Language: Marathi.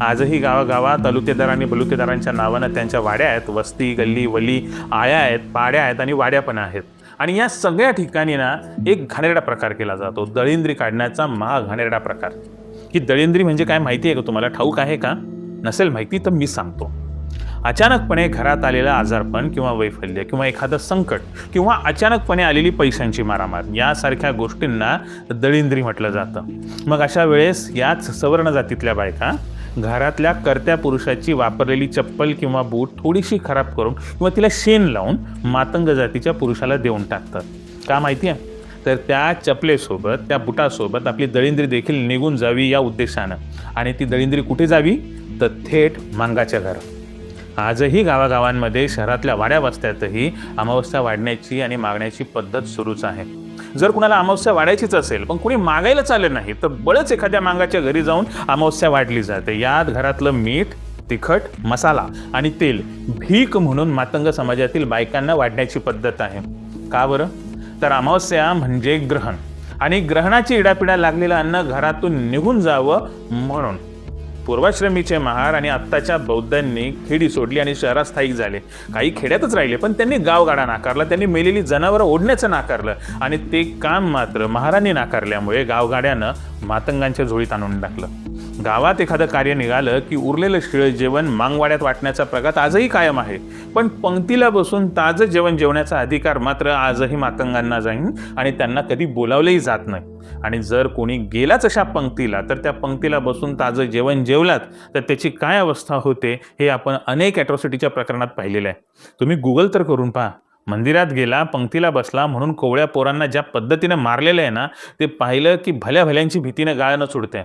आजही गावागावात तालुकेदार आणि बलुतेदारांच्या नावानं त्यांच्या वाड्या आहेत. वस्ती गल्ली वली आया आहेत पाड्या आहेत आणि वाड्या पण आहेत. आणि या सगळ्या ठिकाणी ना एक घाणेरडा प्रकार केला जातो. दळिंद्री काढण्याचा महा घाणेरडा प्रकार. की दळिंद्री म्हणजे काय माहिती आहे का तुम्हाला? ठाऊक आहे का? नसेल माहिती तर मी सांगतो. अचानकपणे घरात आलेलं आजारपण किंवा वैफल्य किंवा एखादं संकट किंवा अचानकपणे आलेली पैशांची मारामार यासारख्या गोष्टींना दळिंद्री म्हटलं जातं. मग अशा वेळेस याच सवर्ण जातीतल्या बायका घरातल्या कर्त्या पुरुषाची वापरलेली चप्पल किंवा बूट थोडीशी खराब करून किंवा तिला शेण लावून मातंग जातीच्या पुरुषाला देऊन टाकतात. का माहिती आहे तर त्या चपलेसोबत त्या बुटासोबत आपली दळिंद्री देखील निघून जावी या उद्देशानं. आणि ती दळिंद्री कुठे जावी? तर थेट मांगाच्या घरात. आजही गावागावांमध्ये शहरातल्या वाड्या वस्त्यातही अमावस्या वाढण्याची आणि मागण्याची पद्धत सुरूच आहे. जर कुणाला अमावस्या वाढायचीच असेल पण कुणी मागायला चाललं नाही तर बळच एखाद्या मांगाच्या घरी जाऊन अमावस्या वाढली जाते. यात घरातलं मीठ तिखट मसाला आणि तेल भीक म्हणून मातंग समाजातील बायकांना वाढण्याची पद्धत आहे. का बरं? तर अमावस्या म्हणजे ग्रहण आणि ग्रहणाची इडापिडा लागलेलं अन्न घरातून निघून जावं म्हणून. पूर्वाश्रमीचे महार आणि आत्ताच्या बौद्धांनी खेडी सोडली आणि शहरात स्थायिक झाले. काही खेड्यातच राहिले पण त्यांनी गावगाडा नाकारला त्यांनी मेलेली जनावरं ओढण्याचं नाकारलं आणि ते काम मात्र महारांनी नाकारल्यामुळे गावगाड्यानं मातंगांच्या झोळीत आणून टाकलं. गावात एखादं कार्य निघालं की उरलेलं शिळं जेवण मांगवाड्यात वाटण्याचा प्रघात आजही कायम आहे. पण पंक्तीला बसून ताजं जेवण जेवण्याचा अधिकार मात्र आजही मातंगांना जाईन आणि त्यांना कधी बोलावलंही जात नाही. आणि जर कोणी गेलाच अशा पंक्तीला तर त्या पंक्तीला बसून ताजं जेवण जेवलात तर त्याची काय अवस्था होते हे आपण अनेक ॲट्रॉसिटीच्या प्रकरणात पाहिलेलं आहे. तुम्ही गुगल तर करून पहा. मंदिरात गेला पंक्तीला बसला म्हणून कोवळ्या पोरांना ज्या पद्धतीनं मारलेलं आहे ना ते पाहिलं की भल्या भल्यांची भीतीनं गाळ न सुटते